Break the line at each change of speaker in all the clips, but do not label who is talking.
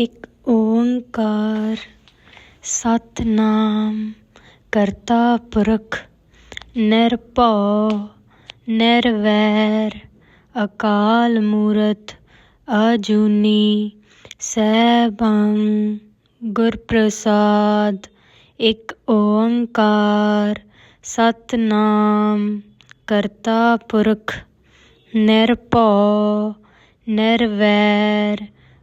एक ओंकार सतनाम करता पुरख, निरपौ, निरवैर, अकाल मूरत, अजूनी सैभं गुरप्रसाद। एक ओंकार सतनाम करता पुरख, निरपौ, निरवैर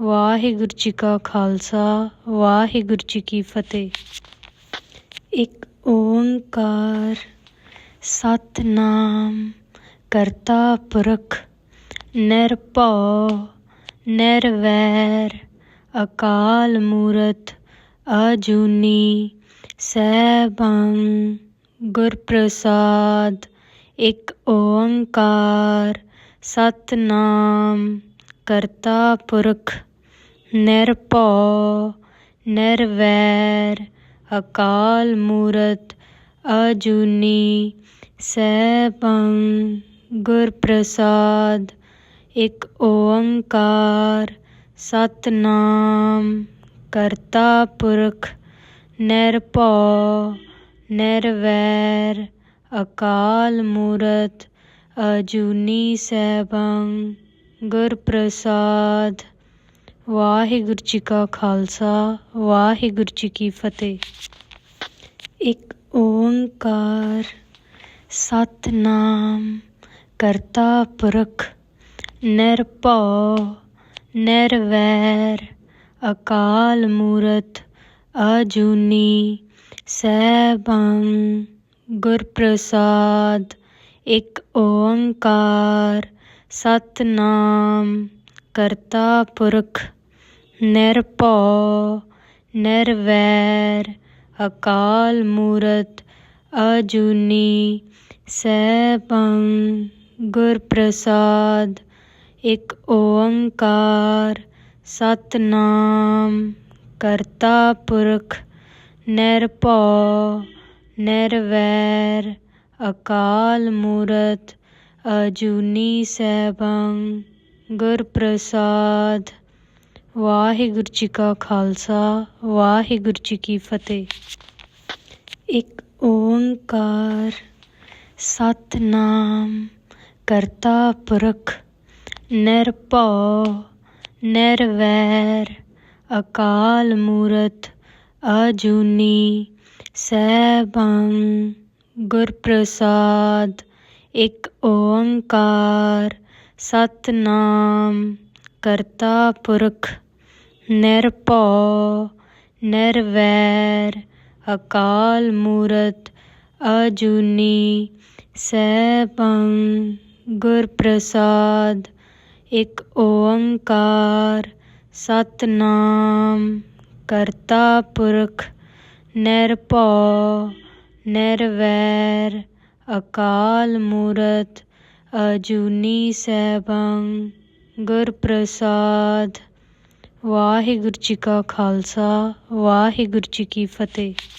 ਵਾਹਿਗੁਰੂ ਜੀ ਕਾ ਖਾਲਸਾ ਵਾਹਿਗੁਰੂ ਜੀ ਕੀ ਫਤਿਹ ਇੱਕ ਓੰਕਾਰ ਸਤਨਾਮ ਕਰਤਾ ਪੁਰਖ ਨਿਰਭਉ ਨਿਰਵੈਰ ਅਕਾਲ ਮੂਰਤ ਅਜੂਨੀ ਸੈਭੰ ਗੁਰ ਪ੍ਰਸਾਦ ਇੱਕ ਓੰਕਾਰ ਸਤਨਾਮ ਕਰਤਾ ਪੁਰਖ निरपौ, निर्वैर अकाल मूरत अजूनी सैभं गुरप्रसाद, एक ओंकार, सतनाम, करता पुरख, निरपौ, निर्वैर अकाल मूरत अजूनी सैभं गुरप्रसाद। ਵਾਹਿਗੁਰੂ ਜੀ ਕਾ ਖਾਲਸਾ ਵਾਹਿਗੁਰੂ ਜੀ ਕੀ ਫਤਿਹ ਇੱਕ ਓੰਕਾਰ ਸਤਨਾਮ ਕਰਤਾ ਪੁਰਖ ਨਿਰਭਉ ਨਿਰਵੈਰ ਅਕਾਲ ਮੂਰਤ ਅਜੂਨੀ ਸੈਭੰ ਗੁਰ ਪ੍ਰਸਾਦ ਇੱਕ ਓੰਕਾਰ ਸਤਨਾਮ ਕਰਤਾ ਪੁਰਖ निरपौ, निरवैर अकाल मूरत अजूनी सैभंग गुरप्रसाद एक ओंकार, सतनाम करता पुरख निरपौ, निरवैर अकाल मूरत अजूनी सैभंग गुरप्रसाद ਵਾਹਿਗੁਰੂ ਜੀ ਕਾ ਖਾਲਸਾ, ਵਾਹਿਗੁਰੂ ਜੀ ਕੀ ਫਤਿਹ। ਇੱਕ ਓੰਕਾਰ ਸਤਨਾਮ ਕਰਤਾ ਪੁਰਖ, ਨਿਰਭਉ, ਨਿਰਵੈਰ, ਅਕਾਲ ਮੂਰਤ, ਅਜੂਨੀ, ਸੈਭੰ ਗੁਰ ਪ੍ਰਸਾਦ ਇੱਕ ਓੰਕਾਰ ਸਤਨਾਮ करता पुरख निरभौ निरवैर, अकाल मूरत, अजूनी सैभं गुरप्रसाद, एक ओंकार, सतनाम, करता पुरख निरभौ निरवैर, अकाल मूरत, अजूनी सैबंग ਗੁਰ ਪ੍ਰਸਾਦ। ਵਾਹਿਗੁਰੂ ਜੀ ਕਾ ਖਾਲਸਾ ਵਾਹਿਗੁਰੂ ਜੀ ਕੀ ਫਤਿਹ।